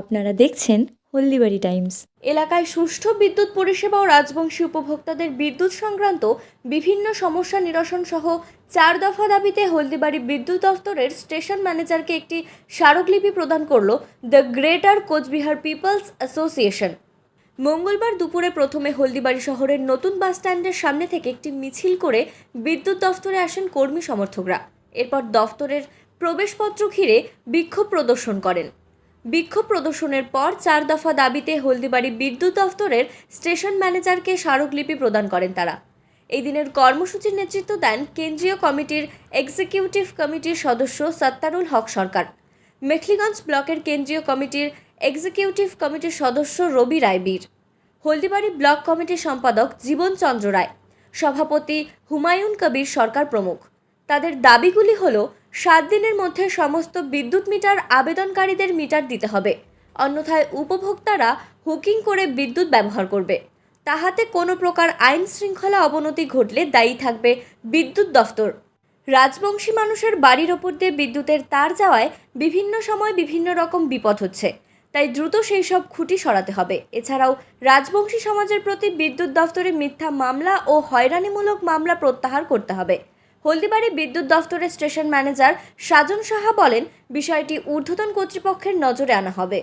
আপনারা দেখছেন হলদিবাড়ি টাইমস। এলাকায় সুষ্ঠু বিদ্যুৎ পরিষেবা ও রাজবংশী উপভোক্তাদের বিদ্যুৎ সংক্রান্ত বিভিন্ন সমস্যা নিরসন সহ চার দফা দাবিতে হলদিবাড়ি বিদ্যুৎ দফতরের স্টেশন ম্যানেজারকে একটি স্মারকলিপি প্রদান করল the greater Cooch Behar people's association. মঙ্গলবার দুপুরে প্রথমে হলদিবাড়ি শহরের নতুন বাস স্ট্যান্ডের সামনে থেকে একটি মিছিল করে বিদ্যুৎ দফতরে আসেন কর্মী সমর্থকরা। এরপর দফতরের প্রবেশপত্র ঘিরে বিক্ষোভ প্রদর্শন করেন। বিক্ষোভ প্রদর্শনের পর চার দফা দাবিতে হলদিবাড়ি বিদ্যুৎ দফতরের স্টেশন ম্যানেজারকে স্মারকলিপি প্রদান করেন তারা। এই দিনের কর্মসূচির নেতৃত্ব দেন কেন্দ্রীয় কমিটির এক্সিকিউটিভ কমিটির সদস্য সত্তারুল হক সরকার। মেখলিগঞ্জ ব্লকের কেন্দ্রীয় কমিটির এক্সিকিউটিভ কমিটির সদস্য রবি রায়বীর। হলদিবাড়ি ব্লক কমিটির সম্পাদক জীবন চন্দ্র রায়। সভাপতি হুমায়ুন কবির সরকার প্রমুখ। তাদের দাবিগুলি হল সাত দিনের মধ্যে সমস্ত বিদ্যুৎ মিটার আবেদনকারীদের মিটার দিতে হবে। অন্যথায় উপভোক্তারা হুকিং করে বিদ্যুৎ ব্যবহার করবে। তাহাতে কোনো প্রকার আইন শৃঙ্খলা অবনতি ঘটলে দায়ী থাকবে বিদ্যুৎ দফতর। রাজবংশী মানুষের বাড়ির ওপর দিয়ে বিদ্যুতের তার যাওয়ায় বিভিন্ন সময় বিভিন্ন রকম বিপদ হচ্ছে। তাই দ্রুত সেই সব খুঁটি সরাতে হবে। এছাড়াও রাজবংশী সমাজের প্রতি বিদ্যুৎ দফতরে মিথ্যা মামলা ও হয়রানিমূলক মামলা প্রত্যাহার করতে হবে। হলদিবাড়ি বিদ্যুৎ দফতরের স্টেশন ম্যানেজার সাজন সাহা বলেন বিষয়টি ঊর্ধ্বতন কর্তৃপক্ষের নজরে আনা হবে।